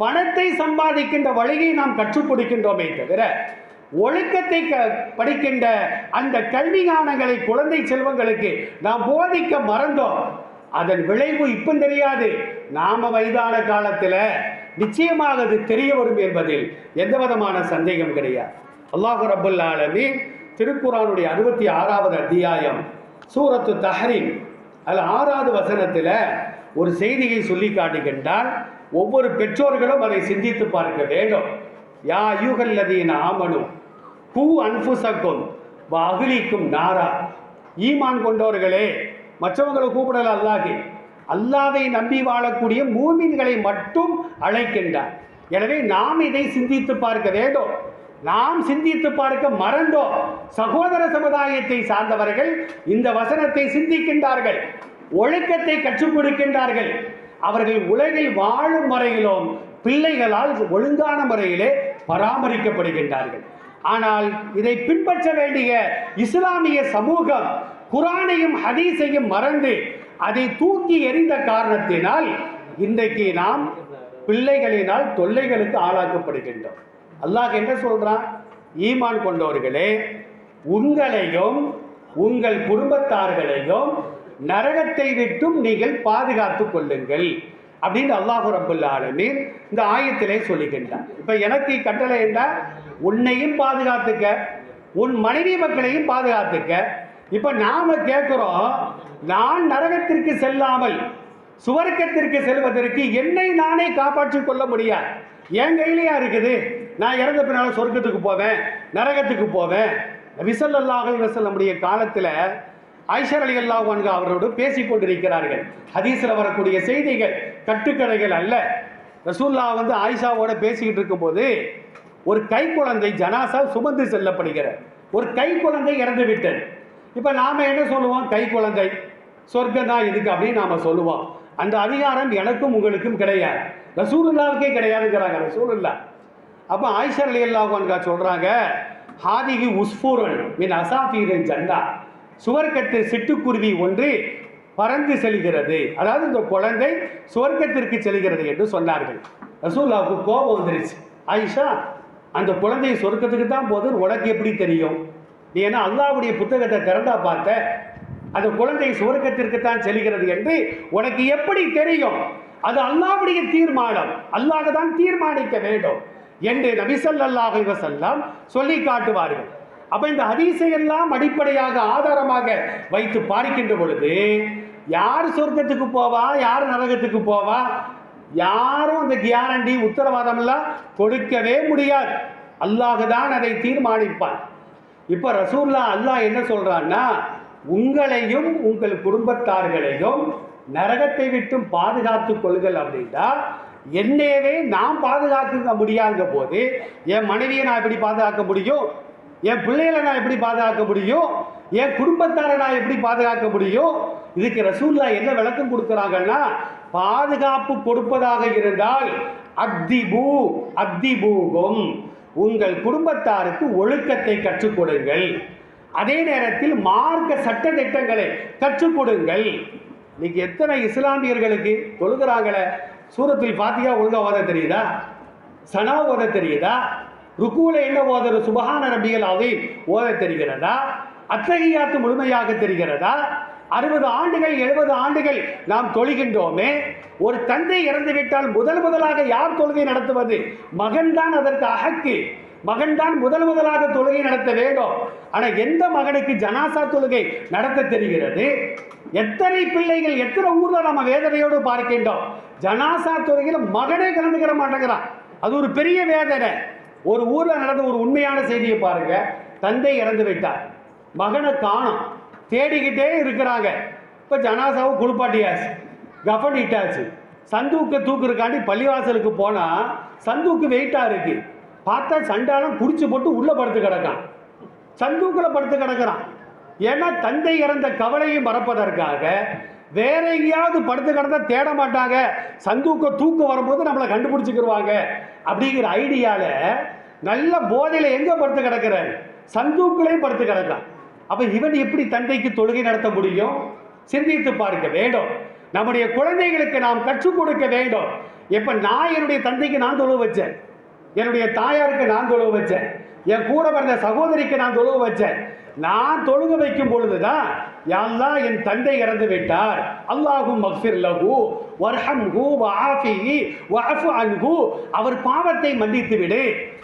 பணத்தை சம்பாதிக்கின்ற வழியை நாம் கற்றுக் கொடுக்கின்றோமே தவிர ஒழுக்கத்தை க படிக்கின்ற அந்த கல்வி ஞானங்களை குழந்தை செல்வங்களுக்கு நாம் போதிக்க மறந்தோம். அதன் விளைவு இப்போ தெரியாது. நாம வயதான காலத்தில் நிச்சயமாக அது தெரிய வரும் என்பதில் எந்த விதமான சந்தேகம் கிடையாது. அல்லாஹு ரபுல் ஆலமீன் திருக்குறானுடைய அறுபத்தி ஆறாவது அத்தியாயம் சூரத்து தஹரீம் அதில் ஆறாவது வசனத்தில் ஒரு செய்தியை சொல்லி காட்டுகின்றால் ஒவ்வொரு பெற்றோர்களும் அதை சிந்தித்து பார்க்க வேண்டும். யா யூகல்லதீன ஆமனு பூ அன்புசக்கும் அகிலிக்கும் நாரா. ஈமான் கொண்டவர்களே மற்றவங்களை கூப்பிடல அல்லாஹி. அல்லாவை நம்பி வாழக்கூடிய மூமின்களை மட்டும் அழைக்கின்றார். எனவே நாம் இதை சிந்தித்து பார்க்க வேண்டும். நாம் சிந்தித்து பார்க்க மறந்தோம். சகோதர சமுதாயத்தை சார்ந்தவர்கள் இந்த வசனத்தை சிந்திக்கின்றார்கள். ஒழுக்கத்தை கற்றுக் கொடுக்கின்றார்கள். அவர்கள் உலகில் வாழும் வரையிலும் பிள்ளைகளால் ஒழுங்கான முறையிலே பராமரிக்கப்படுகின்றார்கள். ஆனால் இதை பின்பற்ற வேண்டிய இஸ்லாமிய சமூகம் குரானையும் ஹதீஸையும் மறந்து அதை தூக்கி எறிந்த காரணத்தினால் இன்றைக்கு நாம் பிள்ளைகளினால் தொல்லைகளுக்கு ஆளாக்கப்படுகின்றோம். அல்லாஹ் என்ன சொல்றான்? ஈமான் கொண்டவர்களே உங்களையும் உங்கள் குடும்பத்தார்களையும் நரகத்தை விட்டும் நீங்கள் பாதுகாத்து கொள்ளுங்கள் அப்படின்னு அல்லாஹு ரபுல் ஆலமீன் இந்த ஆயத்திலே சொல்லுகின்றான் இப்போ எனக்கு கட்டளை என்ன உன்னையும் பாதுகாத்துக்க உன் மனைவி மக்களையும் பாதுகாத்துக்க. இப்போ நாம் கேட்குறோம் நான் நரகத்திற்கு செல்லாமல் சுவர்க்கத்திற்கு செல்வதற்கு என்னை நானே காப்பாற்றிக் கொள்ள முடியாது. என் கையிலையா இருக்குது? நான் இறந்த பின்னால் சொர்க்கத்துக்கு போவேன் நரகத்துக்கு போவேன். விசல்லாஹ் வசல்லமுடைய காலத்தில் ஐஷர் அலி அல்லாஹ் அவரோடு பேசிக் கொண்டிருக்கிறார்கள். ஹதீஸில் வரக்கூடிய செய்திகள் கட்டுக்கதைகள் அல்ல. ரசூல்லா வந்து ஆயிஷாவோட பேசிக்கிட்டு இருக்கும்போது ஒரு கை குழந்தை ஜனாசா சுமந்து செல்லப்படுகிறார். ஒரு கை குழந்தை இறந்து விட்டது. இப்போ நாம் என்ன சொல்லுவோம்? கை குழந்தை சொர்க்கம் தான் இதுக்கு அப்படின்னு நாம் சொல்லுவோம். அந்த அதிகாரம் எனக்கும் உங்களுக்கும் கிடையாது. ரசூலுல்லாவுக்கே கிடையாதுங்கிறாங்க ரசூலுல்லா அப்போ ஆயிஷர் அலி அல்லாஹான்கா சொல்கிறாங்க ஹாதிகி உஸ்பூரன் மின் அசாஃபீரன் ஜண்டா சுவர்க்கத்து சிட்டுக்குருவி ஒன்று பறந்து செல்கிறது. அதாவது இந்த குழந்தை சுவர்க்கத்திற்கு செல்கிறது என்று சொன்னார்கள். ரசூல்லாவுக்கு கோபம் வந்துருச்சு. ஆயிஷா அந்த குழந்தை சொர்க்கத்துக்கு தான் போது உனக்கு எப்படி தெரியும்? நீ என்ன அல்லாவுடைய புத்தகத்தை திறந்தா பார்த்த? அந்த குழந்தை சுவர்க்கத்திற்கு தான் செல்கிறது என்று உனக்கு எப்படி தெரியும்? அது அல்லாவுடைய தீர்மானம். அல்லாஹ் தான் தீர்மானிக்க வேண்டும் என்று நபிசல்லாஹ் செல்லாம் சொல்லி காட்டுவார்கள். அப்போ இந்த ஹதீஸை எல்லாம் அடிப்படையாக ஆதாரமாக வைத்து பார்க்கின்ற பொழுது யார் சொர்க்கத்துக்கு போவா யார் நரகத்துக்கு போவா யாரும் அந்த கியாரண்டி உத்தரவாதம்லாம் கொடுக்கவே முடியாது. அல்லாஹு தான் அதை தீர்மானிப்பான். இப்போ ரசூல்லா அல்லாஹ் என்ன சொல்கிறான்னா உங்களையும் உங்கள் குடும்பத்தார்களையும் நரகத்தை விட்டும் பாதுகாத்துக் கொள்கள் அப்படின்னா என்னையவே நான் பாதுகாக்க முடியாத போது என் மனைவியை நான் எப்படி பாதுகாக்க முடியும்? என் பிள்ளைகளை நான் எப்படி பாதுகாக்க முடியும்? என் குடும்பத்தாரை நான் எப்படி பாதுகாக்க முடியும்? இதுக்கு ரசூல்லா என்ன விளக்கம் கொடுக்குறாங்கன்னா பாதுகாப்பு கொடுப்பதாக இருந்தால் அத்திபூ அத்திபூகம். உங்கள் குடும்பத்தாருக்கு ஒழுக்கத்தை கற்றுக் கொடுங்கள் அதே நேரத்தில் மார்க்க சட்ட திட்டங்களை கற்றுக் கொடுங்கள் இன்னைக்கு எத்தனை இஸ்லாமியர்களுக்கு தொழுகிறாங்களே? சூரத்தில் பாத்தியா ஒழுங்காக ஓத தெரியுதா? சனா ஓத தெரியுதா? ருக்குல என்ன ஓதுற சுபஹான நபிகள் அதையும் ஓத தெரிகிறதா? அத்தகையாத்து முழுமையாக தெரிகிறதா? அறுபது ஆண்டுகள் எழுபது ஆண்டுகள் நாம் தொழுகின்றோமே ஒரு தந்தை இறந்துவிட்டால் முதல் முதலாக யார் தொழுகை நடத்துவது? மகன்தான் அதற்கு அகக்கு மகன்தான் முதல் முதலாக தொழுகை நடத்த வேண்டும். ஆனால் எந்த மகனுக்கு ஜனாசா தொழுகை நடத்த தெரிகிறது? எத்தனை பிள்ளைகள் எத்தனை ஊரில் நம்ம வேதனையோடு பார்க்கின்றோம்? ஜனாசா தொழுகையில் மகனே கலந்துக்கிற மாட்டேங்கிறான். அது ஒரு பெரிய வேதனை. ஒரு ஊரில் நடந்த ஒரு உண்மையான செய்தியை பாருங்க. தந்தை இறந்து விட்டார். மகனை காணும். தேடிக்கிட்டே இருக்கிறாங்க. இப்போ ஜனாசாவை குளிப்பாட்டியாச்சு. கஃபன் இட்டாச்சு. சந்தூக்க தூக்குறக்காண்டி பள்ளிவாசலுக்கு போனால் சந்துக்கு வெயிட்டாக இருக்கு. பார்த்தா சண்டாலம் குடிச்சு போட்டு உள்ளே படுத்து கிடக்கான். சந்துக்குள்ளே படுத்து கிடக்கிறான். ஏன்னா தந்தை இறந்த கவலையை மறப்பதற்காக வேற எங்கேயாவது படுத்து கிடந்தா தேட மாட்டாங்க. சந்தூக்க தூக்கம் வரும்போது நம்மளை கண்டுபிடிச்சிக்கிடுவாங்க அப்படிங்கிற ஐடியாவில் நல்ல போதையில் எங்கே படுத்து கிடக்கிறாரு? சந்தூக்களையும் படுத்து கிடக்கான் அப்போ இவன் எப்படி தந்தைக்கு தொழுகை நடத்த முடியும்? சிந்தித்து பார்க்க வேண்டும். நம்முடைய குழந்தைகளுக்கு நாம் கற்றுக் கொடுக்க வேண்டும். இப்போ நான் என்னுடைய தந்தைக்கு நான் தொழுவு வச்சேன். என்னுடைய தாயாருக்கு நான் தொழுவு வச்சேன். என் கூட பிறந்த சகோதரிக்கு நான் தொழுவு வச்சேன். நான் தொழுக வைக்கும் பொழுதுதான் யாழ்லா என் தந்தை இறந்து விட்டார். அல்லாஹும் மக்ஃபிர் வர்ஹம் வர்ஹம்ஹு வஆஃபிஹி வஅஃபு அன்ஹு. அவர் பாவத்தை மன்னித்து விடு.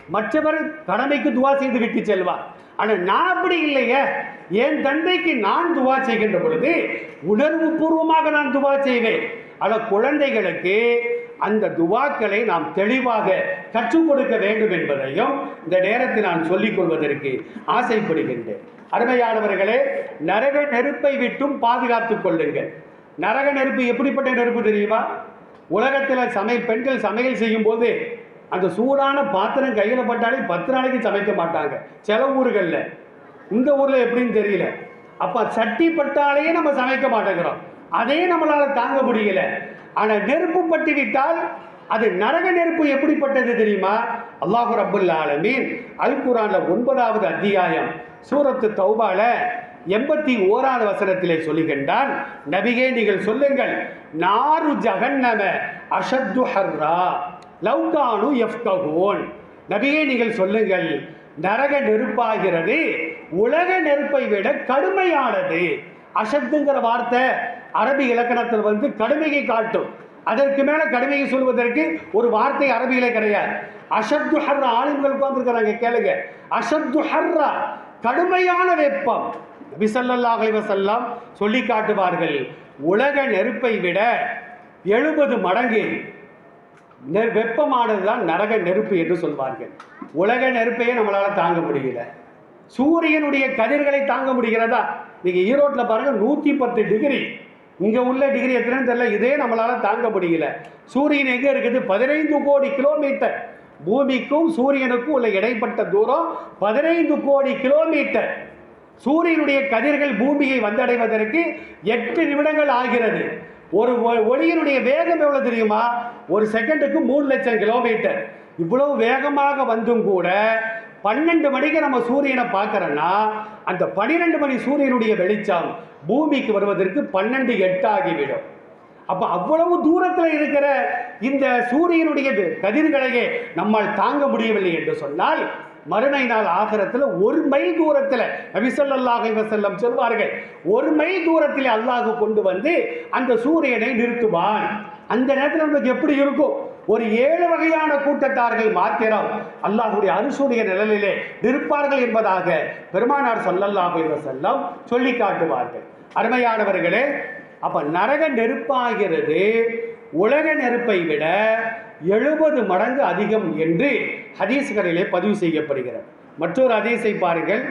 மற்றவர் கடமைக்கு துவா செய்து விட்டு செல்வார் ஆனால் நான் அப்படி இல்லையே. என் தந்தைக்கு நான் துவா செய்கின்ற பொழுது உணர்வு பூர்வமாக நான் துவா செய்வேன். ஆனால் குழந்தைகளுக்கு அந்த துவாக்களை நாம் தெளிவாக கற்றுக் கொடுக்க வேண்டும் என்பதையும் இந்த நேரத்தில் நான் சொல்லிக் கொள்வதற்கு ஆசைப்படுகின்றேன். அருமையானவர்களே நரக நெருப்பை விட்டும் பாதுகாத்துக் கொள்ளுங்கள். நரக நெருப்பு எப்படிப்பட்ட நெருப்பு தெரியுமா? உலகத்தில் சமையல் பெண்கள் சமையல் செய்யும்போது அந்த சூடான பாத்திரம் கையில் பட்டாலே பத்து நாளைக்கு சமைக்க மாட்டாங்க. சில ஊர்களில். இந்த ஊரில் எப்படின்னு தெரியல. அப்போ சட்டி பட்டாலேயே நம்ம சமைக்க மாட்டேங்கிறோம். அதே நம்மளால் தாங்க முடியல. ஆனால் நெருப்பு பட்டு விட்டால் அது நரக நெருப்பு எப்படிப்பட்டது தெரியுமா? அல்லாஹு ரப்புல் ஆலமீன் அல் குரானில் ஒன்பதாவது அத்தியாயம் சூரத்து தௌபால எண்பத்தி ஓராவது வசனத்திலே சொல்லுகின்றான். நபிகே நீங்கள் சொல்லுங்கள் நாரு ஜகன்னம அஷத்து ஹர்ரா லவ்கானு எஃப்கஹூன் நபிகே நீங்கள் சொல்லுங்கள் நரக நெருப்பாகிறது உலக நெருப்பை விட கடுமையானது. அஷத்துங்கிற வார்த்தை அரபி இலக்கணத்தில் வந்து கடுமையை காட்டும். அதற்கு மேல கடுமையை சொல்வதற்கு ஒரு வார்த்தை அரபியிலே கிடையாது. அசத்து ஹர்ரா ஆளுங்கள் உட்கார்ந்துருக்கிறாங்க கேளுங்க. அசத்து ஹர்ரா கடுமையான வெப்பம். நபி ஸல்லல்லாஹு சொல்லி காட்டுவார்கள் உலக நெருப்பை விட எழுபது மடங்கு நெ- வெப்பமானது தான் நரக நெருப்பு என்று சொல்வார்கள். உலக நெருப்பையே நம்மளால் தாங்க முடியல. சூரியனுடைய கதிர்களை தாங்க முடிகிறதா? நீங்கள் ஈரோட்டில் பாருங்கள் நூற்றி பத்து டிகிரி. இங்கே உள்ள டிகிரி எத்தனைன்னு தெரியல இதே நம்மளால் தாங்க முடியல. சூரியன் எங்கே இருக்குது? பதினைந்து கோடி கிலோமீட்டர். பூமிக்கும் சூரியனுக்கும் உள்ள இடைப்பட்ட தூரம் பதினைந்து கோடி கிலோமீட்டர். சூரியனுடைய கதிர்கள் பூமியை வந்தடைவதற்கு எட்டு நிமிடங்கள் ஆகிறது. ஒரு ஒ- ஒளியினுடைய வேகம் எவ்வளவு தெரியுமா? ஒரு செகண்டுக்கு மூணு லட்சம் கிலோமீட்டர். இவ்வளவு வேகமாக வந்தும் கூட பன்னெண்டு மணிக்கு நம்ம சூரியனை பார்க்குறோன்னா அந்த பன்னிரெண்டு மணி சூரியனுடைய வெளிச்சம் பூமிக்கு வருவதற்கு பன்னெண்டு எட்டு ஆகிவிடும். அப்ப அவ்வளவு தூரத்தில் இருக்கிற இந்த சூரியனுடைய கதிர்களையே நம்மால் தாங்க முடியவில்லை என்று சொன்னால் மறுமை நாள் ஆகிறத்தில் ஒரு மைல் தூரத்தில் நபிசல்லாஹ் செல்லம் சொல்வார்கள் ஒரு மைல் தூரத்தில் அல்லாஹ் கொண்டு வந்து அந்த சூரியனை நிறுத்துவான். அந்த நேரத்தில் நமக்கு எப்படி இருக்கும்? ஒரு ஏழு வகையான கூட்டத்தார்கள் மாத்திரம் அல்லாஹுடைய அரிசுடைய நிழலிலே நிற்பார்கள் என்பதாக பெருமானார் சொல்லல்லாஹ் செல்லம் சொல்லி காட்டுவார்கள். அருமையானவர்களே அப்போ நரக நெருப்பாகிறது. உலக நெருப்பை விட எழுபது மடங்கு அதிகம் என்று ஹதீஸ்களிலே பதிவு செய்யப்படுகிறது. மற்றொரு ஹதீஸை பாருங்கள்.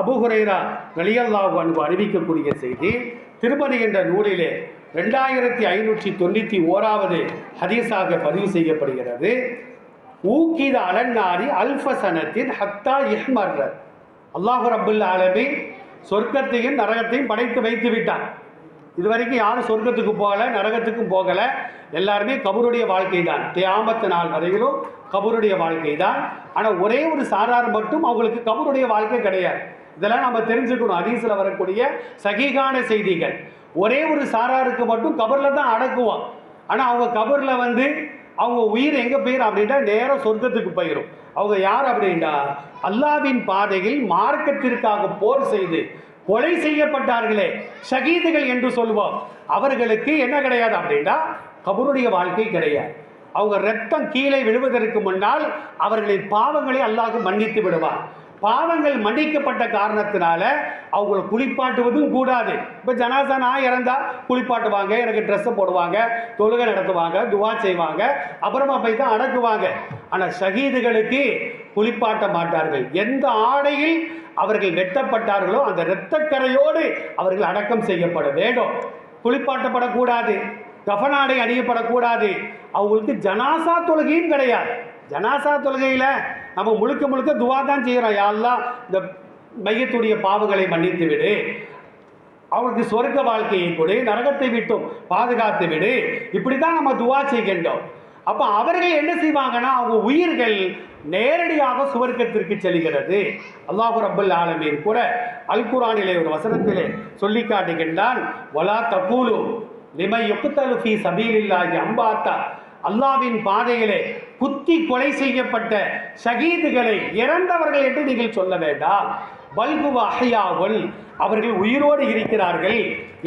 அபு ஹுரைரா ரலியல்லாஹு அன்பு அறிவிக்கக்கூடிய செய்தி திருமணி என்ற நூலிலே ரெண்டாயிரத்தி ஐநூற்றி தொண்ணூற்றி ஓராவது ஹதீஸாக பதிவு செய்யப்படுகிறது. ஊக்கித அலன்னாரி அல்ஃபசனத்தின் ஹத்தா இஹ்மர்ரத். அல்லாஹு ரபுல்லா அலமி சொர்க்கத்தையும் நரகத்தையும் படைத்து வைத்து விட்டான். இதுவரைக்கும் யாரும் சொர்க்கத்துக்கு போகலை நரகத்துக்கும் போகலை. எல்லாருமே கபருடைய வாழ்க்கை தான் தியாமத்து நாள் வரையிலும் கபருடைய வாழ்க்கை தான் ஆனால் ஒரே ஒரு சாரார் மட்டும் அவங்களுக்கு கபருடைய வாழ்க்கை கிடையாது. இதெல்லாம் நம்ம தெரிஞ்சுக்கணும். அதீசில் வரக்கூடிய சகிகான செய்திகள். ஒரே ஒரு சாராருக்கு மட்டும் கபரில் தான் அடக்குவோம் ஆனால் அவங்க கபரில் வந்து அவங்க உயிர் எங்கே போயிடும் அப்படின்னா நேராக சொர்க்கத்துக்கு போயிடும் அவங்க யார் அப்படின்னா அல்லாவின் பாதையில் மார்க்கத்திற்காக போர் செய்து கொலை செய்யப்பட்டார்களே ஷகீதுகள் என்று சொல்வோம் அவர்களுக்கு என்ன கிடையாது அப்படின்னா கபருடைய வாழ்க்கை கிடையாது. அவங்க ரத்தம் கீழே விழுவதற்கு முன்னால் அவர்களின் பாவங்களை அல்லாஹ் மன்னித்து விடுவார் பாவங்கள் மன்னிக்கப்பட்ட காரணத்தினால அவங்கள குளிப்பாட்டுவதும் கூடாது. இப்போ ஜனாசா நான் இறந்தா குளிப்பாட்டுவாங்க எனக்கு ட்ரெஸ்ஸை போடுவாங்க தொழுகை நடத்துவாங்க துவா செய்வாங்க அப்புறமா போய் தான் அடக்குவாங்க. ஆனால் ஷகீதுகளுக்கு குளிப்பாட்ட மாட்டார்கள். எந்த ஆடையில் அவர்கள் வெட்டப்பட்டார்களோ அந்த இரத்தக்கரையோடு அவர்கள் அடக்கம் செய்யப்பட வேண்டும். குளிப்பாட்டப்படக்கூடாது. கஃனாடை அணியப்படக்கூடாது. அவங்களுக்கு ஜனாசா தொழுகையும் கிடையாது. ஜனாசா தொழுகையில் நம்ம முழுக்க முழுக்க துவா தான் செய்கிறோம் யாரெல்லாம் இந்த மையத்துடைய பாவங்களை மன்னித்து விடு. அவருக்கு சொர்க்க வாழ்க்கையை கொடு நரகத்தை விட்டும் பாதுகாத்து விடு. இப்படி தான் நம்ம துவா செய்கின்றோம். அப்போ அவர்கள் என்ன செய்வாங்கன்னா அவங்க உயிர்கள் நேரடியாக சுவர்க்கத்திற்கு செல்கிறது. அல்லாஹு ரப்பல் ஆலமீன் கூட அல்குரானிலே ஒரு வசனத்திலே சொல்லி காட்டுகின்றான் வலா தகூலு லிமை எப்புத்தலு ஃபி சபீலில்லாஹி அம்பாத்தா. அல்லாவின் பாதையிலே குத்தி கொலை செய்யப்பட்ட ஷகீதுகளை இறந்தவர்கள் என்று நீங்கள் சொல்ல வேண்டாம். பல்குவ அஹ்யாவுல். அவர்கள் உயிரோடு இருக்கிறார்கள்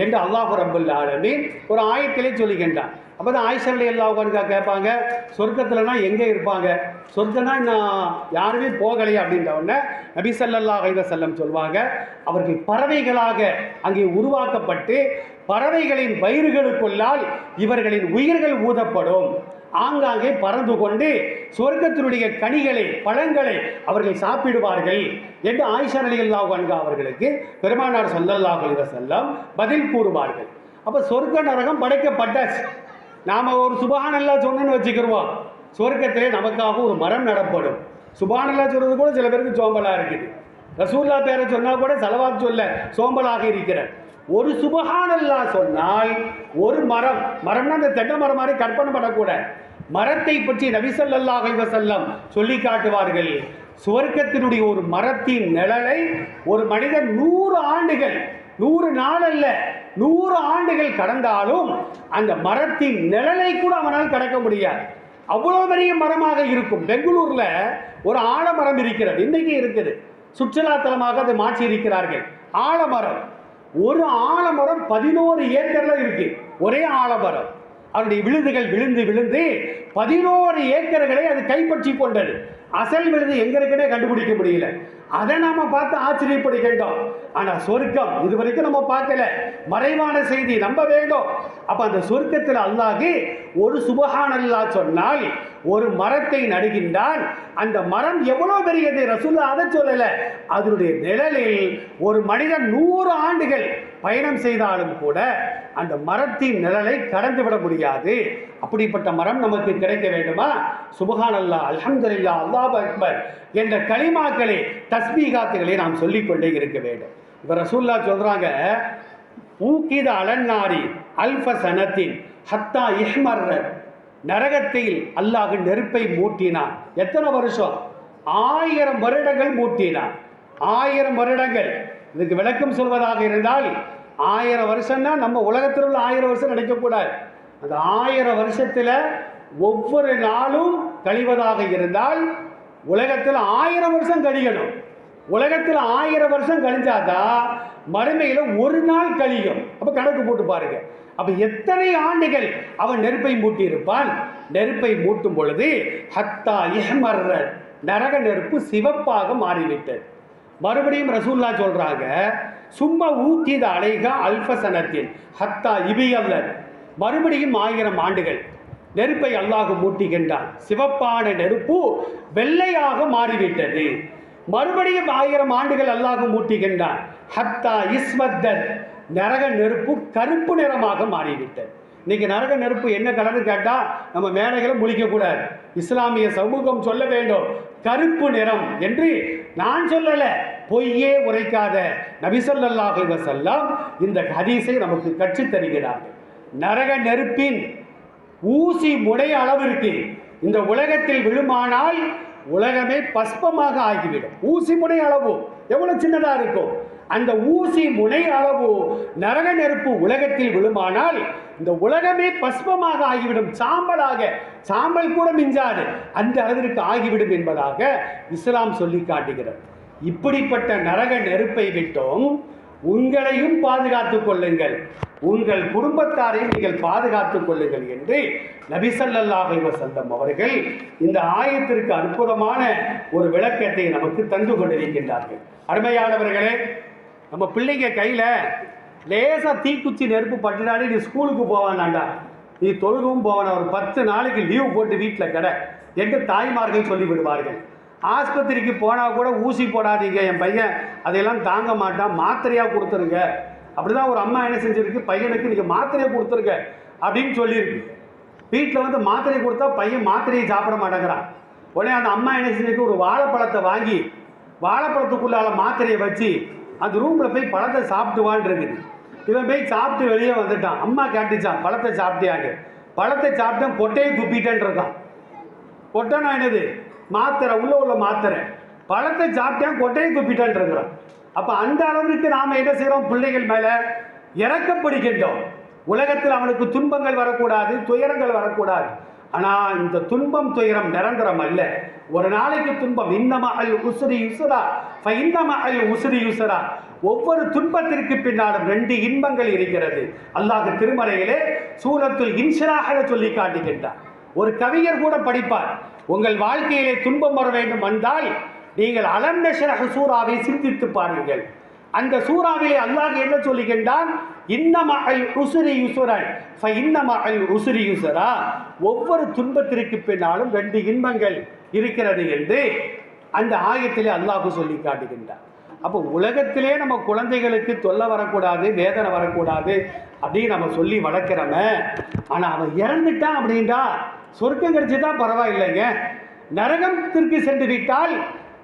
என்று அல்லாஹு ரபுல் ஆலமீன் ஒரு ஆயத்திலே சொல்லுகின்றான். அப்போ தான் ஆயிஷர்லி உட்காந்துக்கா கேட்பாங்க சொர்க்கத்துலனா எங்கே இருப்பாங்க? சொர்க்கம்னா நான் யாருமே போகலையே அப்படின்ற உடனே நபி ஸல்லல்லாஹு அலைஹி சொல்வாங்க அவர்கள் பறவைகளாக அங்கே உருவாக்கப்பட்டு பறவைகளின் வயிறுகளுக்குள்ளால் இவர்களின் உயிர்கள் ஊதப்படும். ஆங்காங்கே பறந்து கொண்டு சொர்க்கத்தினுடைய கனிகளை பழங்களை அவர்கள் சாப்பிடுவார்கள் என்று ஆயிஷா அலி அல்லாஹ் அன்கா அவர்களுக்கு பெருமானார் ஸல்லல்லாஹு செல்லம் பதில் கூறுவார்கள். அப்போ சொர்க்க நரகம் படைக்கப்பட்டாச்சு. நாம் ஒரு சுபஹானல்லா சொன்னோன்னு வச்சுக்கிருவோம் சொர்க்கத்திலே நமக்காக ஒரு மரம் நடப்படும். சுபானல்லா சொல்றது கூட சில பேருக்கு சோம்பலாக இருக்குது. ரசூல்லா பேரை சொன்னால் கூட செலவாக சொல்ல சோம்பலாக இருக்கிறேன் ஒரு சுபஹானல்லா சொன்னால் ஒரு மரம் மரம்னா அந்த தென்னை மரம் மாதிரி கற்பனை பண்ணக்கூடாது மரத்தை பற்றி நபிசல்லாஹ் அலைஹி சொல்லி காட்டுவார்கள். சுவர்க்கத்தினுடைய ஒரு மரத்தின் நிழலை ஒரு மனிதன் நூறு ஆண்டுகள் நூறு நாள் அல்ல நூறு ஆண்டுகள் கடந்தாலும் அந்த மரத்தின் நிழலை கூட அவனால் கடக்க முடியாது. அவ்வளோ பெரிய மரமாக இருக்கும். பெங்களூரில் ஒரு ஆலமரம் இருக்கிறது. இன்றைக்கி இருக்குது. சுற்றுலாத்தலமாக அதை மாற்றி இருக்கிறார்கள் ஆலமரம். ஒரு ஆலமரம் பதினோரு ஏக்கரில் இருக்கு. ஒரே ஆலமரம். அவருடைய விழுதுகள் விழுந்து விழுந்து பதினோரு ஏக்கர்களை அது கைப்பற்றி கொண்டது. அசல் விழுது எங்க இருக்குன்னே கண்டுபிடிக்க முடியல. அதை நாம பார்த்து ஆச்சரியப்படுகின்றோம். ஆனா சொர்க்கம் இது வரைக்கும் நம்ம பார்க்கல. மறைவான செய்தி நம்ப வேண்டும். அப்ப அந்த சொர்க்கத்தில் அல்லாஹி ஒரு சுபஹான் சொன்னால் ஒரு மரத்தை நடுகின்றான். அந்த மரம் எவ்வளவு பெரியது? ரசூல்லா அதை சொல்லல. அதனுடைய நிழலில் ஒரு மனிதன் நூறு ஆண்டுகள் பயணம் செய்தாலும் கூட அந்த மரத்தின் நிழலை கடந்து விட முடியாது. அப்படிப்பட்ட மரம் நமக்கு கிடைக்க வேண்டுமா? சுபஹான் அல்லா அல்ஹம்துலில்லா அல்லாஹ் அக்பர் என்ற களிமாக்களை தஸ்பீகாத்துகளை நாம் சொல்லிக்கொண்டே இருக்க வேண்டும். இப்போ ரசூல்லா சொல்கிறாங்க ஊக்கித அலன்னாரி அல்ஃப சனத்தின் ஹத்தா இஹ்மர்ரத் நரகத்தில் அல்லாஹ் நெருப்பை மூட்டினான். எத்தனை வருஷம்? ஆயிரம் வருடங்கள் மூட்டினான். ஆயிரம் வருடங்கள். இதுக்கு விளக்கம் சொல்வதாக இருந்தால் ஆயிரம் வருஷம்னா நம்ம உலகத்தில் உள்ள ஆயிரம் வருஷம் நினைக்கக்கூடாது. அந்த ஆயிரம் வருஷத்தில் ஒவ்வொரு நாளும் கழிவதாக இருந்தால் உலகத்தில் ஆயிரம் வருஷம் கழியணும். உலகத்தில் ஆயிரம் வருஷம் கழிஞ்சாதான் மறுமையில் ஒரு நாள் கழியும். அப்போ கணக்கு போட்டு பாருங்க. அப்போ எத்தனை ஆண்டுகள் அவன் நெருப்பை மூட்டி இருப்பான் நெருப்பை மூட்டும் பொழுது ஹத்தா இஹ்மர்ர நரக நெருப்பு சிவப்பாக மாறிவிட்டது. மறுபடியும் ரசூல்லா சொல்றாங்க சும்மா ஊத்தித அலைகா அல்பசனத்தில் ஹத்தா இபியல்லர் மறுபடியும் ஆயிரம் ஆண்டுகள் நெருப்பை அல்லாஹ் மூட்டுகின்றான். சிவப்பான நெருப்பு வெள்ளையாக மாறிவிட்டது. மறுபடியும் ஆயிரம் ஆண்டுகள் அல்லாஹ் மூட்டுகின்றான். ஹத்தா இஸ்வத்தன் நரக நெருப்பு கருப்பு நிறமாக மாறிவிட்டது. இன்னைக்கு நரக நெருப்பு என்ன கலர்னு கேட்டால் நம்ம மேடைகளை முழிக்கக்கூடாது இஸ்லாமிய சமூகம் சொல்ல வேண்டும் கருப்பு நிறம் என்று நான் சொல்லலை பொய்யே உரைக்காத நபிசல்லாஹ் அலைஹி இந்த ஹதீஸை நமக்கு கற்றுத் தருகிறார்கள். நரக நெருப்பின் ஊசி முடை அளவிற்கு இந்த உலகத்தில் விழுமானால் உலகமே பஸ்பமாக ஆகிவிடும். ஊசி முனை அளவு எவ்வளோ சின்னதாக இருக்கும்? அந்த ஊசி முனை அளவு நரக நெருப்பு உலகத்தில் விழுமானால் இந்த உலகமே பஸ்பமாக ஆகிவிடும். சாம்பலாக சாம்பல் கூட மிஞ்சாது. அந்த அளவிற்கு ஆகிவிடும் என்பதாக இஸ்லாம் சொல்லி காட்டுகிறது. இப்படிப்பட்ட நரக நெருப்பை விட்டோம் உங்களையும் பாதுகாத்து கொள்ளுங்கள். உங்கள் குடும்பத்தாரையும் நீங்கள் பாதுகாத்து கொள்ளுங்கள் என்று நபிசல்லாஹ் வசந்தம் அவர்கள் இந்த ஆயத்திற்கு அற்புதமான ஒரு விளக்கத்தை நமக்கு தந்து கொண்டிருக்கின்றார்கள். அருமையானவர்களே நம்ம பிள்ளைங்க கையில் லேசாக தீக்குச்சி நெருப்பு பட்டுனாலே நீ ஸ்கூலுக்கு போவானாண்டா. நீ தொழுகவும் போவானா. ஒரு பத்து நாளைக்கு லீவ் போட்டு வீட்டில் கடை. என்று தாய்மார்கள் சொல்லி விடுவார்கள். ஆஸ்பத்திரிக்கு போனால் கூட ஊசி போடாதீங்க என் பையன். அதையெல்லாம் தாங்க மாட்டான். மாத்திரையாக கொடுத்துருங்க. அப்படிதான் ஒரு அம்மா என்ன செஞ்சுருக்கு? பையனுக்கு நீங்கள் மாத்திரையை கொடுத்துருங்க அப்படின்னு சொல்லியிருக்கு. வீட்டில் வந்து மாத்திரை கொடுத்தா பையன் மாத்திரையை சாப்பிட மாட்டேங்கிறான். உடனே அந்த அம்மா என்ன செஞ்சிருக்கு? ஒரு வாழைப்பழத்தை வாங்கி வாழைப்பழத்துக்குள்ளால மாத்திரையை வச்சு அந்த ரூமில் போய் பழத்தை சாப்பிட்டுவான் இருக்குது இவன் போய் சாப்பிட்டு வெளியே வந்துட்டான். அம்மா கேட்டுச்சான் பழத்தை சாப்பிட்டியாண்டு பழத்தை சாப்பிட்டேன் பொட்டையை துப்பிட்டேன்னு இருக்கான். கொட்டனா என்னது? மாத்திரை உள்ளே உள்ள மாத்திரை. பழத்தை சாப்பிட்டேன் கொட்டையை துப்பிட்டான் அப்போ அந்த அளவிற்கு நாம் என்ன செய்கிறோம் பிள்ளைகள் மேலே இறக்கப்படுகின்றோம் உலகத்தில் அவனுக்கு துன்பங்கள் வரக்கூடாது துயரங்கள் வரக்கூடாது. ஆனால் இந்த துன்பம் துயரம் நிரந்தரம் அல்ல. ஒரு நாளைக்கு துன்பம். இன்னம அல் உசுரி யுசுரா. இன்னம அல் உசுரி யுசுரா. ஒவ்வொரு துன்பத்திற்கு பின்னாலும் ரெண்டு இன்பங்கள் இருக்கிறது. அல்லாஹ் திருமறையிலே சூரத்தில் இன்ஷராக சொல்லி காட்டுகின்றார். ஒரு கவிஞர் கூட படிப்பார். உங்கள் வாழ்க்கையிலே துன்பம் வர வேண்டும் வந்தால் நீங்கள் அலந்த நஷரஹ் சூராவை சிந்தித்து பாருங்கள். அந்த சூறாவிலே அல்லாஹ் என்ன சொல்லுகின்றான் இன்னம உசுரி யுசுரன். இன்னம உசுரி யுசுரா. ஒவ்வொரு துன்பத்திற்கு பின்னாலும் ரெண்டு இன்பங்கள் இருக்கிறது என்று அந்த ஆயத்திலே அல்லாஹு சொல்லி காட்டுகின்றார் அப்போ உலகத்திலே நம்ம குழந்தைகளுக்கு தொல்லை வரக்கூடாது வேதனை வரக்கூடாது அப்படின்னு நம்ம சொல்லி வளர்க்குறோமே ஆனால் அவன் இறந்துட்டான் அப்படின்டா சொர்க்கம் கிடைச்சதா பரவாயில்லைங்க. நரகத்திற்கு சென்று விட்டால்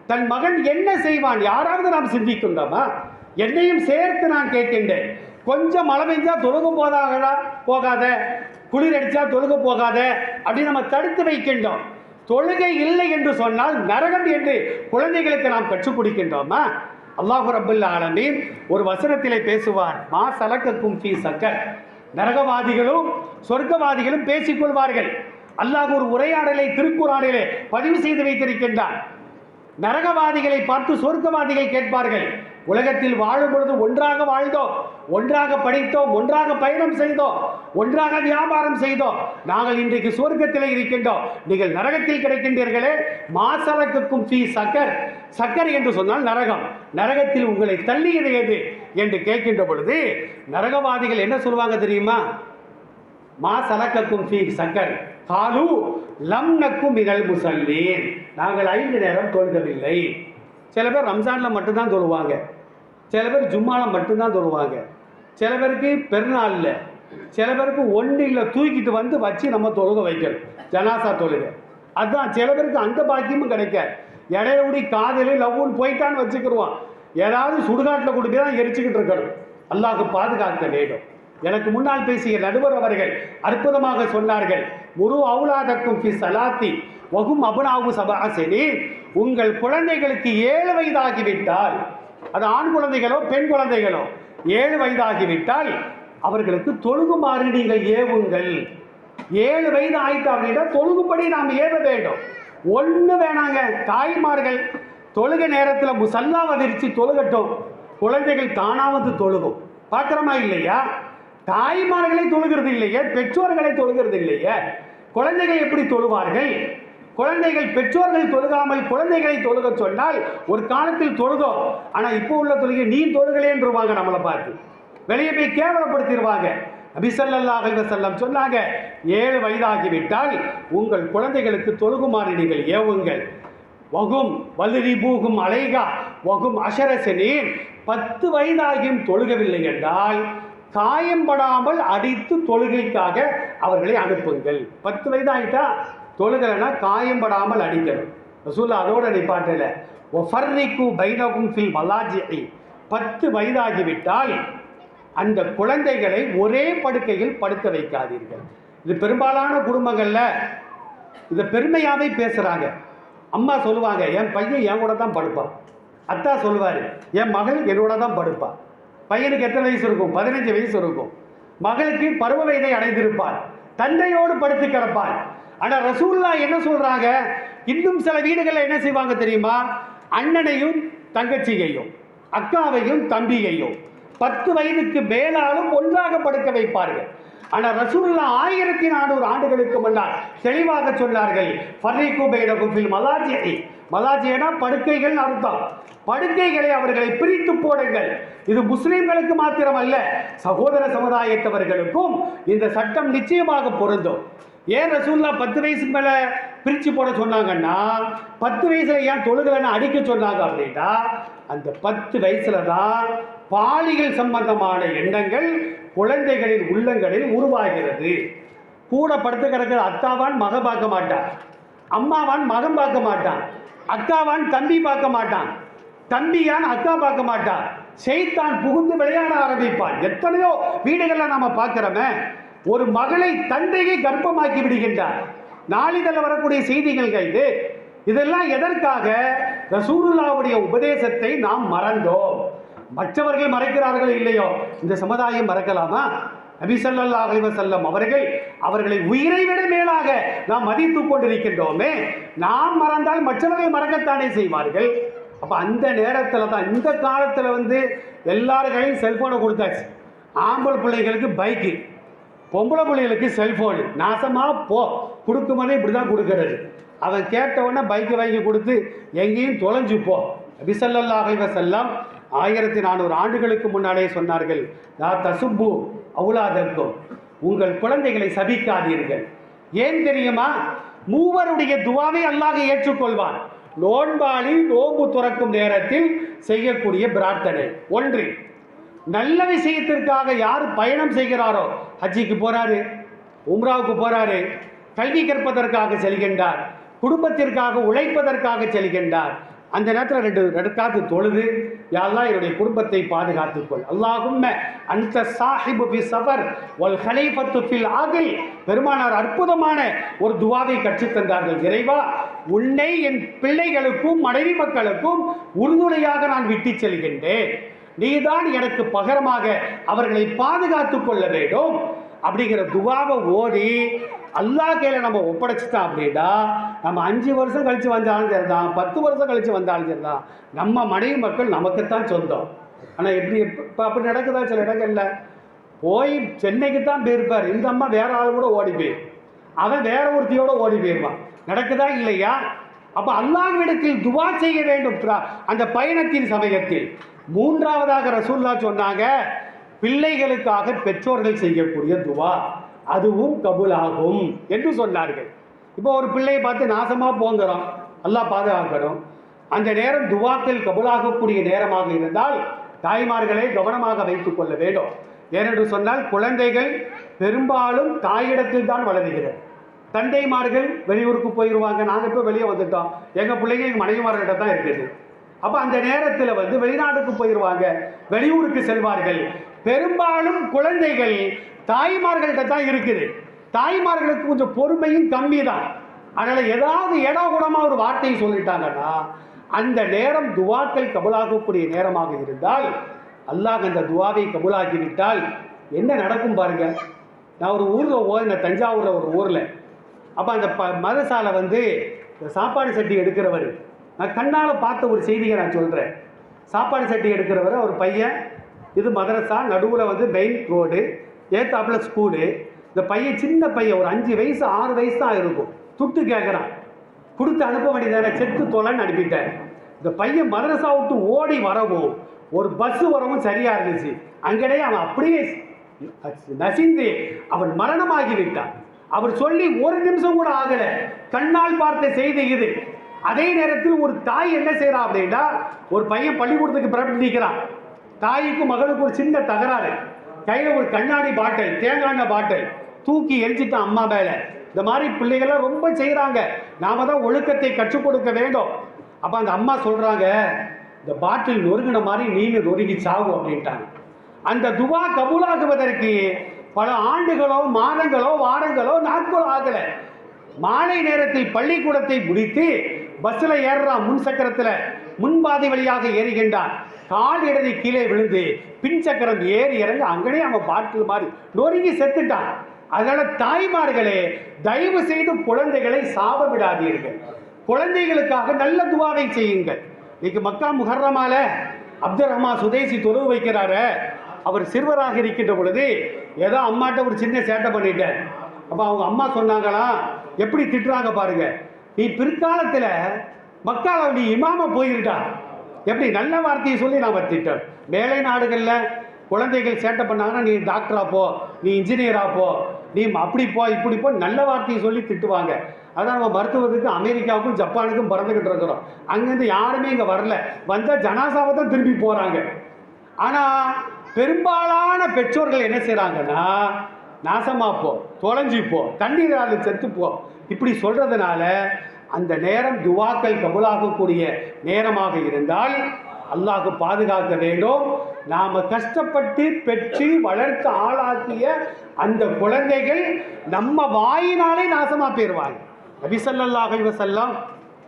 தன் மகன் என்ன செய்வான்? யாராவது நாம் சிந்திக்கின்றோமா? என்னையும் சேர்த்து நான் கேட்கின்றேன். கொஞ்சம் மழை பெஞ்சா தொழுக போதாகடா போகாத. குளிர் அடிச்சா தொழுக போகாத அப்படின்னு நம்ம தடுத்து வைக்கின்றோம். தொழுகை இல்லை என்று சொன்னால் நரகம் என்று குழந்தைகளுக்கு நாம் கற்றுக் கொடுக்கின்றோமா? அல்லாஹு ரபுல் ஆலமீன் ஒரு வசனத்திலே பேசுவார் மா சலக்கக்கும் ஃபீ சக்கர். நரகவாதிகளும் சொர்க்கவாதிகளும் பேசிக்கொள்வார்கள் அல்லாஹ் ஒரு உரையாடலை திருக்குறானிலே பதிவு செய்து வைத்திருக்கின்றான். நரகவாதிகளை பார்த்து சொர்க்கவாதிகள் கேட்பார்கள். உலகத்தில் வாழும் பொழுது ஒன்றாக வாழ்ந்தோம் ஒன்றாக படித்தோம் ஒன்றாக பயணம் செய்தோம் ஒன்றாக வியாபாரம் செய்தோம். நாங்கள் இன்றைக்கு சொர்க்கத்தில் இருக்கின்றோம். நீங்கள் நரகத்தில் கிடைக்கின்றீர்களே மாசலக்குக்கும் ஃபீ சக்கர் சக்கர் என்று சொன்னால் நரகம். நரகத்தில் உங்களை தள்ளியது எது என்று கேட்கின்ற பொழுது நரகவாதிகள் என்ன சொல்லுவாங்க தெரியுமா? மா சலக்கக்கும் ஃபீ சக்கர். காலு லம் நக்கும் மினல் முசல்லீன். நாங்கள் ஐந்து நேரம் தொழுதவில்லை. சில பேர் ரம்ஜானில் மட்டும்தான் தொழுவாங்க. சில பேர் ஜும்மாவில் மட்டும்தான் தொழுவாங்க. சில பேருக்கு பெருநாளில் சில பேருக்கு ஒன்றில் தூக்கிட்டு வந்து வச்சு நம்ம தொழுக வைக்கணும். ஜனாசா தொழுகை. அதுதான் சில பேருக்கு அந்த பாக்கியமும் கிடைக்காது இடையூடி காதலி லவ்வுன்னு போயிட்டான்னு வச்சுக்கிடுவான் ஏதாவது சுடுகாட்டில் கொண்டு போய் தான் எரிச்சுக்கிட்டு இருக்கணும். அல்லாஹ் பாதுகாக்க வேண்டும். எனக்கு முன்னால் பேசிய நடுவர் அவர்கள் அற்புதமாக சொன்னார்கள். முரு அவுலாதக்கும் ஃபி சலாத்தி வகும் அபுனாவு சபாசனி உங்கள் குழந்தைகளுக்கு ஏழு வயதாகிவிட்டால் அது ஆண் குழந்தைகளோ பெண் குழந்தைகளோ. ஏழு வயதாகிவிட்டால் அவர்களுக்கு தொழுகுமாறு நீங்கள் ஏவுங்கள். ஏழு வயது ஆயிட்டு அப்படின்னா தொழுகும்படி நாம் ஏவ வேண்டும். ஒன்று வேணாங்க தாய்மார்கள் தொழுக நேரத்தில் முசல்லாவை விரிச்சு தொழுகட்டும். குழந்தைகள் தானாவது தொழுகும். பார்க்குறோமா இல்லையா? தாய்மார்களை தொழுகிறது இல்லையே பெற்றோர்களை தொழுகிறது இல்லையே. குழந்தைகள் எப்படி தொழுவார்கள்? குழந்தைகள் பெற்றோர்கள் தொழுகாமல் குழந்தைகளை தொழுக சொன்னால் ஒரு காலத்தில் தொழுதோம். ஆனால் இப்போ உள்ள தொழுகை நீ தொழுகலேன்றுவாங்க நம்மளை பார்த்து. வெளியே போய் கேவலப்படுத்திடுவாங்க. நபிசல்லா செல்லம் சொன்னாங்க ஏழு வயதாகிவிட்டால் உங்கள் குழந்தைகளுக்கு தொழுகுமாறு நீங்கள் ஏவுங்கள். வகும் வலுரி பூகும் அலைகா வகும் அசரசனீன் பத்து வயதாகியும் தொழுகவில்லை என்றால் காயம்படாமல் அடித்து தொழுகைக்காக அவர்களை அனுப்புங்கள். பத்து வயதாகிட்டா தொழுகலைன்னா காயம்படாமல் அடிக்கணும். ரசூல்லா அதோட நிப்பாட்டில் ஒஃபர்ரிக்கு பைனகும் ஃபில் மலாஜி பத்து வயதாகிவிட்டால் அந்த குழந்தைகளை ஒரே படுக்கையில் படுக்க வைக்காதீர்கள். இது பெரும்பாலான குடும்பங்களில் இதை பெருமையாகவே பேசுகிறாங்க அம்மா சொல்லுவாங்க என் பையன் என் கூட தான் படுப்பான். அத்தா சொல்லுவார் என் மகள் என்னோட தான் படுப்பான் பையனுக்கு எத்தனை வயசு இருக்கும்? பதினஞ்சு வயசு இருக்கும். மகளுக்கு பருவ வயதை அடைந்திருப்பார் தந்தையோடு படுத்து கிடப்பார் ஆனால் ரசூல்லா என்ன சொல்றாங்க? இன்னும் சில வீடுகளில் என்ன செய்வாங்க தெரியுமா? அண்ணனையும் தங்கச்சியையும் அக்காவையும் தம்பியையும் பத்து வயதுக்கு மேலாலும் ஒன்றாக படுக்க வைப்பார்கள். ஆனால் ரசூல்லா ஆயிரத்தி நானூறு ஆண்டுகளுக்கு முன்னால் தெளிவாக சொன்னார்கள் ஃபர்ரீக்கு பைனகும் மலாஜியை மலாஜியனா படுக்கைகள் அர்த்தம். படுக்கைகளை அவர்களை பிரித்து போடுங்கள். இது முஸ்லிம்களுக்கு மாத்திரமல்ல சகோதர சமுதாயத்தவர்களுக்கும் இந்த சட்டம் நிச்சயமாக பொருந்தும். ஏன் ரசூல்லா பத்து வயசுக்கு மேலே பிரித்து போட சொன்னாங்கன்னா பத்து வயசுல ஏன் தொழுகலைன்னு அடிக்க சொன்னாங்க அப்படின்னா அந்த பத்து வயசில் தான் பாலிகள் சம்பந்தமான எண்ணங்கள் குழந்தைகளின் உள்ளங்களில் உருவாகிறது. கூட படுத்து கிடக்கிற அத்தாவான் மகன் பார்க்க மாட்டான். அம்மாவான் மகன் பார்க்க மாட்டான். அக்காவான் தம்பி பார்க்க மாட்டான். தம்பியான் அக்கா பார்க்க மாட்டான். செய்தான் புகுந்து விளையாட ஆரம்பிப்பான். எத்தனையோ வீடுகளில் நம்ம பார்க்குறோமே. ஒரு மகளை தந்தையை கர்ப்பமாக்கி விடுகின்றார். நாளிதழில் வரக்கூடிய செய்திகள் இது. இதெல்லாம் எதற்காக? ரசூருல்லாவுடைய உபதேசத்தை நாம் மறந்தோம். மற்றவர்கள் மறைக்கிறார்கள் இல்லையோ? இந்த சமுதாயம் மறக்கலாமா? நபிசல்லா ஸல்லல்லாஹு அவர்கள் அவர்களை உயிரை விட மேலாக நாம் மதித்து கொண்டிருக்கின்றோமே. நாம் மறந்தால் மற்றவர்கள் மறக்கத்தானே செய்வார்கள். அப்ப அந்த நேரத்தில் தான் இந்த காலத்தில் வந்து எல்லார்களையும் செல்ஃபோனை செல்போனை கொடுத்தாச்சு. ஆம்பள் பிள்ளைகளுக்கு பைக்கு பொம்பளை பிள்ளைகளுக்கு செல்ஃபோனு நாசமாக போ. கொடுக்கும்போதே இப்படி தான் கொடுக்கறது அவன் கேட்டவொடனே பைக்கை வாங்கி கொடுத்து எங்கேயும் தொலைஞ்சு போ. நபிசல்லா செல்லாம் ஆயிரத்தி நானூறு ஆண்டுகளுக்கு முன்னாலே சொன்னார்கள் லா தசுப்பு அவுலாதற்கும் உங்கள் குழந்தைகளை சபிக்காதீர்கள். ஏன் தெரியுமா? மூவருடைய துவாவை அல்லாஹ் ஏற்றுக்கொள்வான். நோன்பாளி நோன்பு துறக்கும் நேரத்தில் செய்யக்கூடிய பிரார்த்தனை. ஒன்று நல்ல விஷயத்திற்காக யார் பயணம் செய்கிறாரோ ஹஜ்ஜிக்கு போறாரு உம்ராவுக்கு போறாரு கல்வி கற்பதற்காக செல்கின்றார் குடும்பத்திற்காக உழைப்பதற்காக செல்கின்றார். அந்த நேரத்தில் ரெண்டு ரெடுக்காத்து தொழுது யாரெல்லாம் என்னுடைய குடும்பத்தை பாதுகாத்துக்கொள் அல்லாஹும் அந்த சாஹிபு பி சஃபர் ஒல் ஹலைஃபத்து ஃபில் ஆகில் பெருமானார் அற்புதமான ஒரு துவாவை கற்றுத் தந்தார்கள். இறைவா உன்னை என் பிள்ளைகளுக்கும் மனைவி மக்களுக்கும் உறுதுணையாக நான் விட்டுச் செல்கின்றேன். நீதான் எனக்கு பகரமாக அவர்களை பாதுகாத்து கொள்ள வேண்டும். அப்படிங்கிற துவாவை ஓடி அல்லாஹ் கையில் நம்ம ஒப்படைச்சிட்டோம் அப்படின்னா நம்ம அஞ்சு வருஷம் கழிச்சு வந்தாலும் சரிதான் பத்து வருஷம் கழித்து வந்தாலும் சரிதான். நம்ம மனைவி மக்கள் நமக்குத்தான் சொந்தம். ஆனால் எப்படி இப்போ அப்படி நடக்குதா சில இடங்கள்ல? போய் சென்னைக்கு தான் போயிருப்பார். இந்த அம்மா வேற ஆள் கூட ஓடி போயிரு. அவன் வேற ஒருத்தியோட ஓடி போயிடுவான் நடக்குதா இல்லையா? அப்போ அல்லாஹ்விடத்தில் துவா செய்ய வேண்டும். அந்த பயணத்தின் சமயத்தில் மூன்றாவதாக ரசூல்லா சொன்னாங்க பிள்ளைகளுக்காக பெற்றோர்கள் செய்யக்கூடிய துவா அதுவும் கபுலாகும் என்று சொன்னார்கள். இப்போ ஒரு பிள்ளையை பார்த்து நாசமாக போங்கிறோம் எல்லாம் பாதுகாக்கணும். அந்த நேரம் துவாக்கள் கபுலாகக்கூடிய நேரமாக இருந்தால் தாய்மார்களை கவனமாக வைத்துக் கொள்ள வேண்டும். ஏனென்று சொன்னால் குழந்தைகள் பெரும்பாலும் தாயிடத்தில் தான் வளருகிறது. தந்தைமார்கள் வெளியூருக்கு போயிடுவாங்க நாங்கள் இப்போ வெளியே வந்துட்டோம். எங்கள் பிள்ளைங்க எங்கள் மனைவிமார்கிட்ட தான் இருக்குது. அப்போ அந்த நேரத்தில் வந்து வெளிநாட்டுக்கு போயிடுவாங்க வெளியூருக்கு செல்வார்கள். பெரும்பாலும் குழந்தைகள் தாய்மார்கள்ட்ட தான் இருக்குது. தாய்மார்களுக்கு கொஞ்சம் பொறுமையும் கம்மி தான் அதனால் ஏதாவது ஏடா கூடமாக ஒரு வார்த்தையை சொல்லிட்டாங்கன்னா அந்த நேரம் துவாக்கள் கபுலாகக்கூடிய நேரமாக இருந்தால் அல்லாஹ் அந்த துவாவை கபுலாக்கி விட்டால் என்ன நடக்கும் பாருங்க? நான் ஒரு ஊரில் இந்த தஞ்சாவூரில் ஒரு ஊரில். அப்போ அந்த ப மதசாலை வந்து இந்த சாப்பாடு சட்டி எடுக்கிறவர் நான் கண்ணால் பார்த்த ஒரு செய்தியை நான் சொல்கிறேன் சாப்பாடு சட்டி எடுக்கிறவரை ஒரு பையன் இது மதரசா நடுவில் வந்து மெயின் ரோடு ஏத்தாப்புல ஸ்கூலு இந்த பையன் சின்ன பையன் ஒரு அஞ்சு வயசு ஆறு வயசு தான் இருக்கும். துட்டு கேட்குறான் கொடுத்து அனுப்ப வேண்டியதான? செக்கு தொலைன்னு அனுப்பிட்டேன் இந்த பையன் மதரசா விட்டு ஓடி வரவும் ஒரு பஸ்ஸு வரவும் சரியாக இருந்துச்சு. அங்கடையே அவன் அப்படியே நசிந்து அவன் மரணமாகி விட்டான். அவர் சொல்லி ஒரு நிமிஷம் கூட ஆகலை. கண்ணால் பார்த்த செய்தி இது. அதே நேரத்தில் ஒரு தாய் என்ன செய்கிறா அப்படின்னா ஒரு பையன் பள்ளிக்கூடத்துக்கு பிறப்பிட்டு நிற்கிறான் தாய்க்கும் மகளுக்கு ஒரு சின்ன தகராறு. கையில் ஒரு கண்ணாடி பாட்டில் தேங்காய் எண்ணெய் பாட்டில் தூக்கி எரிஞ்சிட்டான் அம்மா மேலே. இந்த மாதிரி பிள்ளைகள்லாம் ரொம்ப செய்கிறாங்க நாம தான் ஒழுக்கத்தை கற்றுக் கொடுக்க வேண்டும். அப்போ அந்த அம்மா சொல்கிறாங்க இந்த பாட்டில் நொறுங்கின மாதிரி நீங்க நொறுங்கி சாகும் அப்படின்ட்டாங்க. அந்த துவா கபூலாகுவதற்கு பல ஆண்டுகளோ மாதங்களோ வாரங்களோ நாட்களோ ஆகலை. மாலை நேரத்தில் பள்ளிக்கூடத்தை முடித்து பஸ்ஸில் ஏறுறான் முன் சக்கரத்தில். முன்பாதை வழியாக ஏறுகின்றான். கால் இடறி கீழே விழுந்து பின் சக்கரம் ஏறி இறங்கி அங்கனே அவன் பாட்டில் மாதிரி நொறுங்கி செத்துட்டான். அதனால தாய்மார்களே தயவு செய்து குழந்தைகளை சாப விடாதீர்கள் குழந்தைகளுக்காக நல்ல துவாவை செய்யுங்கள். இன்னைக்கு மக்கா முஹர்ரமால அப்துல் ரஹ்மான் சுதேசி தொழுவு வைக்கிறாரு. அவர் சிறுவராக இருக்கின்ற பொழுது ஏதோ அம்மாட்ட ஒரு சின்ன சேட்டை பண்ணிட்டேன். அப்போ அவங்க அம்மா சொன்னாங்களாம் எப்படி திட்டுறாங்க பாருங்கள் நீ பிற்காலத்தில் மக்கள் நீ இமாம போயிருட்டா எப்படி? நல்ல வார்த்தையை சொல்லி நாம் திட்டோம் மேலை நாடுகளில் குழந்தைகள் சேட்டை பண்ணாங்கன்னா நீ டாக்டரா போ நீ இன்ஜினியரா போ நீ அப்படி போ இப்படி போ நல்ல வார்த்தையை சொல்லி திட்டுவாங்க. அதான் நம்ம மருத்துவத்துக்கு அமெரிக்காவுக்கும் ஜப்பானுக்கும் பறந்துக்கிட்டு இருக்கிறோம். அங்கேருந்து யாருமே இங்கே வரல. வந்தால் ஜனாசாவை தான் திரும்பி போகிறாங்க ஆனால் பெரும்பாலான பெற்றோர்கள் என்ன செய்கிறாங்கன்னா நாசமா போ தொலைஞ்சி போ தண்ணீரால் செத்து இப்படி சொல்றதுனால அந்த நேரம் துவாக்கள் கபுலாகக்கூடிய நேரமாக இருந்தால் அல்லாஹ் பாதுகாக்க வேண்டும். நாம கஷ்டப்பட்டு பெற்று வளர்த்து ஆளாக்கிய அந்த குழந்தைகள் நம்ம வாயினாலே நாசமா போயிருவாங்க. நபிசல்லாஹ் ஸல்லல்லாஹு இல்லை வஸல்லம்.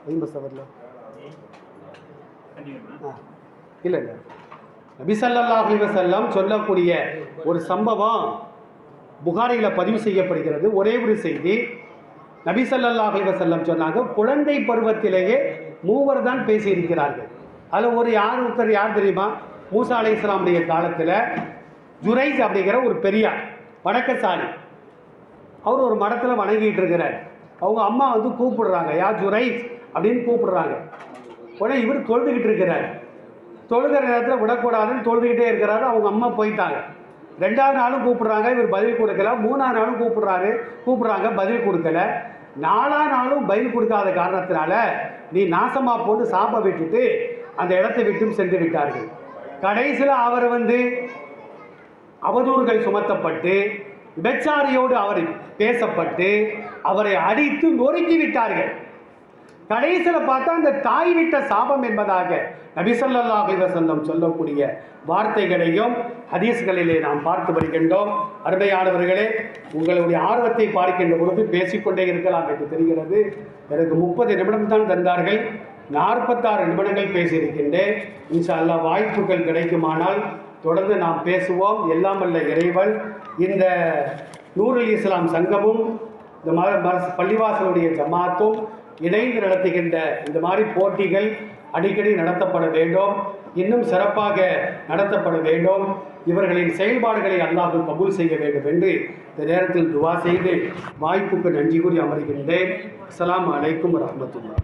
ஐம்பது சவர்ல. சொல்லக்கூடிய ஒரு சம்பவம் புகாரியில் பதிவு செய்யப்படுகிறது. ஒரே ஒரு செய்தி. நபி ஸல்லல்லாஹு அலைஹி சொன்னாங்க குழந்தை பருவத்திலேயே மூவர் தான் பேசியிருக்கிறார்கள். அதில் ஒரு யார் ஒருத்தர் யார் தெரியுமா? மூசா அலை இஸ்லாமுடைய காலத்தில் ஜுரைஸ் அப்படிங்கிற ஒரு பெரியார் வணக்கசாலி அவர் ஒரு மடத்தில் வணங்கிட்டு இருக்கிறார். அவங்க அம்மா வந்து கூப்பிடுறாங்க யா ஜுரைஸ் அப்படின்னு கூப்பிடுறாங்க. உடனே இவர் தொழுதுகிட்டு இருக்கிறார். தொழுகிற நேரத்தில் விடக்கூடாதுன்னு தொழுதுகிட்டே இருக்கிறாரு அவங்க அம்மா போயிட்டாங்க. ரெண்டாவது நாளும் கூப்பிட்றாங்க இவர் பதில் கொடுக்கல. மூணாவது நாளும் கூப்பிட்றாரு கூப்பிட்றாங்க பதில் கொடுக்கல. நாளா நாளும் பயில் கொடுக்காத காரணத்தினால நீ நாசமா போட்டு சாப்ப விட்டுட்டு அந்த இடத்தை விட்டும் சென்று விட்டார்கள். கடைசியில் அவர் வந்து அவதூறுகள் சுமத்தப்பட்டு விபச்சாரியோடு அவரை பேசப்பட்டு அவரை அடித்து நொறுக்கி விட்டார்கள். கடைசியில் பார்த்தா அந்த தாய் விட்ட சாபம் என்பதாக நபி ஸல்லல்லாஹு சொல்லக்கூடிய வார்த்தைகளையும் ஹதீஸ்களிலே நாம் பார்த்து வருகின்றோம். அருமையானவர்களே உங்களுடைய ஆர்வத்தை பார்க்கின்ற பொழுது பேசிக்கொண்டே இருக்கலாம் என்று தெரிகிறது. எனக்கு முப்பது நிமிடம் தான் தந்தார்கள். நாற்பத்தாறு நிமிடங்கள் பேசியிருக்கின்றேன். இன்ஷா அல்லா வாய்ப்புகள் கிடைக்குமானால் தொடர்ந்து நாம் பேசுவோம். எல்லாம் அல்ல இறைவன். இந்த நூருல் இஸ்லாம் சங்கமும் இந்த ம பள்ளிவாசலுடைய ஜமாத்தும் இணைந்து நடத்துகின்ற இந்த மாதிரி போட்டிகள் அடிக்கடி நடத்தப்பட வேண்டும். இன்னும் சிறப்பாக நடத்தப்பட வேண்டும். இவர்களின் செயல்பாடுகளை அல்லாது கபூல் செய்ய வேண்டும் என்று இந்த நேரத்தில் துவா செய்து வாய்ப்புக்கு நன்றி கூறி அமர்கின்றேன் அஸ்லாம் அலைக்கும் வரஹ்மத்துல்லாஹ்.